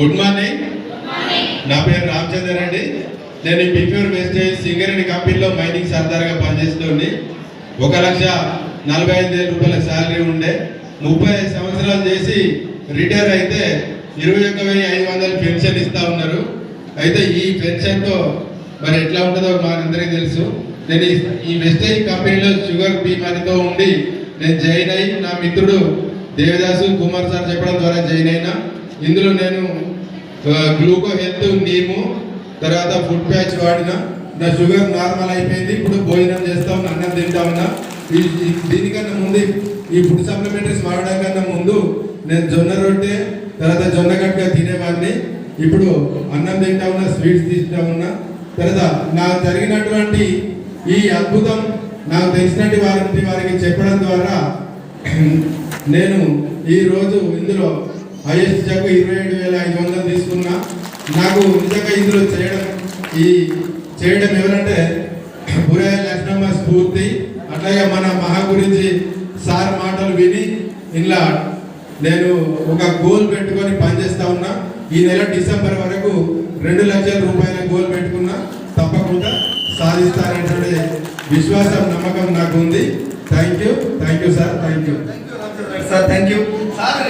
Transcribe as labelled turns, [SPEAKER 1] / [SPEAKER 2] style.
[SPEAKER 1] Good morning నా పేరు రామచంద్ర అండి నేను ఈ బిఫ్యూర్ వేస్టేజ్ సింగరేణి కంపెనీలో మైనింగ్ సర్దార్గా పనిచేస్తుంది. ఒక లక్ష నలభై ఐదు వేల రూపాయల శాలరీ ఉండే. ముప్పై ఐదు సంవత్సరాలు చేసి రిటైర్ అయితే ఇరవై ఒక్క వెయ్యి ఐదు వందలు పెన్షన్ ఇస్తా ఉన్నారు. అయితే ఈ పెన్షన్తో మరి ఎట్లా ఉంటుందో మాకందరికీ తెలుసు. నేను ఈ- ఈ వెస్టేజ్ కంపెనీలో షుగర్ బీమారితో ఉండి నేను జాయిన్ అయ్యి నా మిత్రుడు దేవదాసు కుమార్ సార్ చెప్పడం ద్వారా జాయిన్ అయినా. ఇందులో నేను గ్లూకో హెల్త్ నీము తర్వాత ఫుడ్ ప్యాచ్ వాడిన నా షుగర్ నార్మల్ అయిపోయింది ఇప్పుడు భోజనం చేస్తా ఉన్నా అన్నం. తింటా ఉన్నా దీనికన్నా ముందు ఈ ఫుడ్ సప్లిమెంటరీస్ వాడడం కన్నా ముందు నేను జొన్న రొట్టె తర్వాత జొన్న గట్టిగా తినేవాడిని. ఇప్పుడు అన్నం తింటా ఉన్నా స్వీట్స్ తింటా ఉన్నా. తర్వాత నాకు జరిగినటువంటి ఈ అద్భుతం నాకు తెలిసినట్టు వారికి వారికి చెప్పడం ద్వారా నేను ఈరోజు ఇందులో హైయెస్ట్ చెక్ ఇరవై ఏడు వేల ఐదు వందలు తీసుకున్నా నాకు నిజంగా ఇందులో చేయడం ఈ చేయడం ఎవరంటే బురాయ లక్ష్మమ్మ స్ఫూర్తి అట్లాగే మన మహా గురించి సార్ మాటలు విని ఇలా నేను ఒక గోల్ పెట్టుకొని పనిచేస్తా ఉన్నా. ఈ నెల డిసెంబర్ వరకు రెండు లక్షల రూపాయల గోల్ పెట్టుకున్నా. తప్పకుండా సాధిస్తానటువంటి విశ్వాసం నమ్మకం నాకు ఉంది. Thank you thank you sir thank you
[SPEAKER 2] sir thank you sir